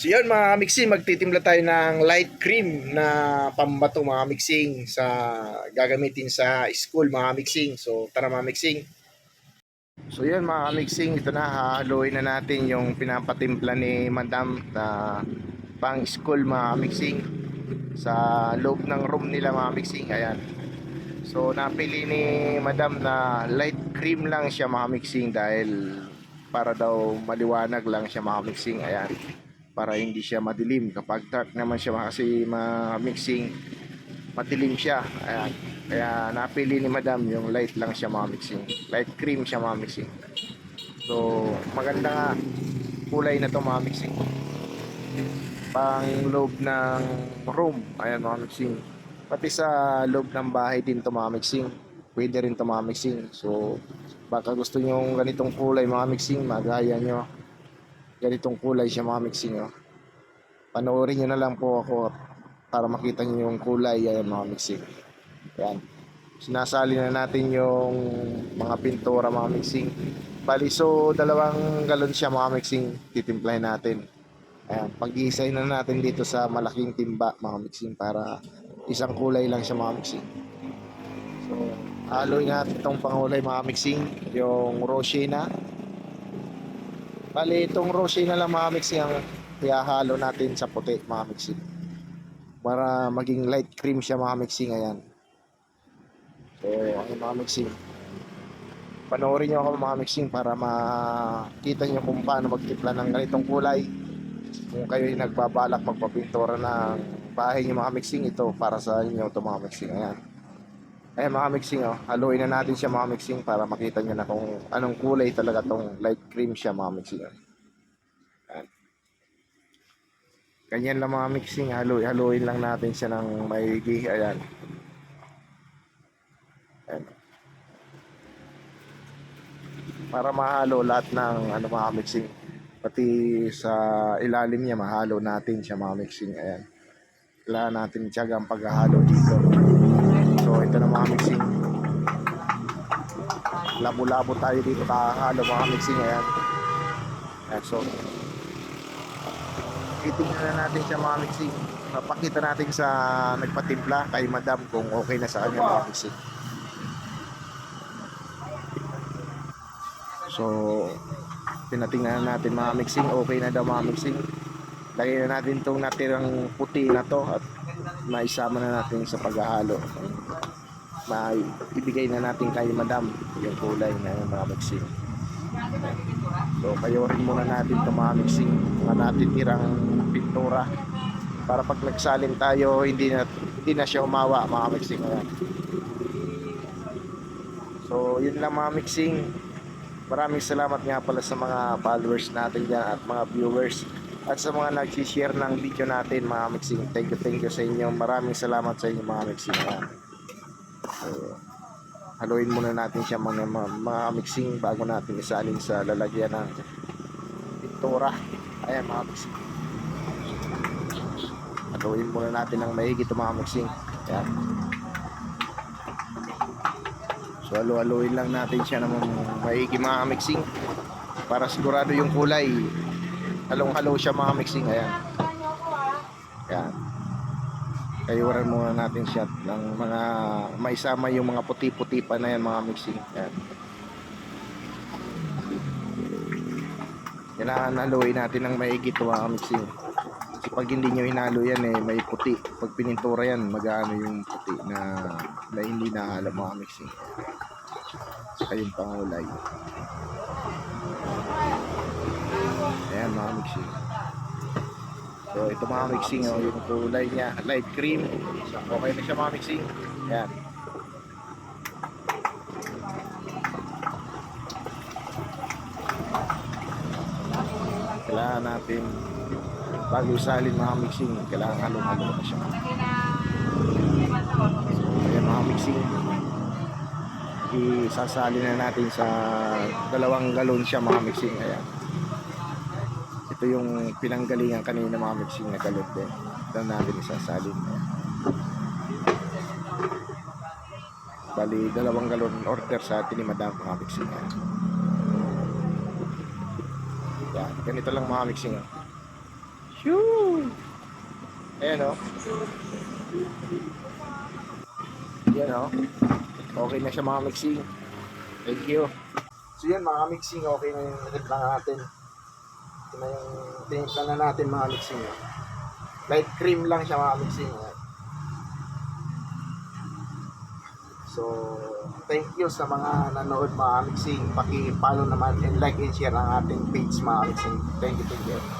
So yun mga mixing, magtitimpla tayo ng light cream na pambato mga mixing sa gagamitin sa school mga mixing. So tara mga mixing. So yun mga mixing, ito na haluin na natin yung pinapatimpla ni Madam na pang school mga mixing sa loob ng room nila mga mixing. Ayan. So napili ni Madam na light cream lang siya mga mixing dahil para daw maliwanag lang siya mga mixing. Ayan para hindi siya madilim. Kapag dark naman siya kasi ma-mixing, madilim siya. Ayan. Kaya napili ni madam yung light lang siya mga mixing. Light cream siya mga mixing. So, maganda nga kulay na to mga mixing. Pang loob ng room. Ayan mga mixing. Pati sa loob ng bahay din to mga mixing. Pwede rin to mga mixing. So, baka gusto nyo ganitong kulay mga mixing, magaya nyo ganitong kulay siya mga mixing oh. Panoorin nyo na lang po ako para makita nyo yung kulay yan mga mixing. Yan. Sinasali na natin yung mga pintura mga mixing. Bali so dalawang galon siya mga mixing titimplahin natin. Ayan, pag-iisay na natin dito sa malaking timba mga mixing para isang kulay lang siya mga mixing. So, haloy natin itong pangulay mga mixing, yung Roshina Bali, itong rosy na lang mga mixing ang ihahalo natin sa puti mga mixing. Para maging light cream siya mga mixing. Ayan. So, ang mga mixing. Panoorin nyo ako mga mixing para makita nyo kung paano magtipla ng ganitong kulay. Kung kayo yung nagbabalak magpapintura ng bahay nyo mga mixing, ito para sa inyo ito mga mixing. Ayan. Ayan mga mixing oh. Haluin na natin siya mga mixing para makita nyo na kung anong kulay talaga tong light cream siya mga mixing. oh. Ayan. Ganyan lang mga mixing. Halu haluin lang natin siya ng maigi. Ayan. Ayan. Para mahalo lahat ng ano mga mixing. Pati sa ilalim niya mahalo natin siya mga mixing. Ayan. Kailangan natin tiyagang paghahalo dito. So ito na mga mixing. Labo-labo tayo dito kakahalo mga mixing ayan. Ayan so titingnan na natin siya mga mixing. Papakita natin sa nagpatimpla kay madam kung okay na sa kanya mga mixing. So tinatingnan na natin mga mixing. Okay na daw mga mixing. Lagay na natin itong natirang puti na to at maisama na natin sa paghahalo may ibigay na natin kay madam yung kulay na yung mga mixing so kayo rin muna natin ito mga mixing. Mga natitirang pintura. Para pag nagsalin tayo hindi na hindi na siya umawa mga mixing. Ayan. so yun lang mga mixing. Maraming salamat nga pala sa mga followers natin dyan at mga viewers. At sa mga nag-share ng video natin mga mixing. Thank you thank you sa inyo. Maraming salamat sa inyo mga mixing. Ayan. So, haluin muna natin siya mga, mga, mixing bago natin isalin sa lalagyan ng pintura. Ayan mga mixing. Haluin muna natin ng maigi ito mga mixing. Ayan. So halu-haluin lang natin siya ng maigi mga mixing para sigurado yung kulay. Halong-halo siya mga mixing. Ayan. Ayan kayuran muna natin siya ng mga maisama yung mga puti-puti pa na yan mga mixing. Yan. Kailangan haluin natin ng maigit mga mixing. Kasi pag hindi nyo hinalo yan eh may puti. Pag pinintura yan magaano yung puti na, na hindi nahalo mga mixing. Saka yung pangulay. Ayan mga mixing So ito mga mixing oh, yung kulay niya, light cream. Okay na siya mga mixing. Yan. Kailangan natin bago isalin mga mixing, kailangan halong-halo na siya. So, ayan mga mixing. Isasalin na natin sa dalawang galon siya mga mixing. Ayan ito yung pinanggalingan kanina mga mixing na galot din ito natin isasalin bali dalawang galon order sa atin ni madam mga mixing yan ganito lang mga mixing oh. Shoo! Ayan o. Ayan o. Okay na siya mga mixing. Thank you. So yan mga mixing, okay na yung natin. Na yung timpla na natin mga mixing. oh. Light cream lang siya mga mixing. oh. So, thank you sa mga nanood mga mixing. Paki-follow naman and like and share ang ating page mga mixing. Thank you, thank you.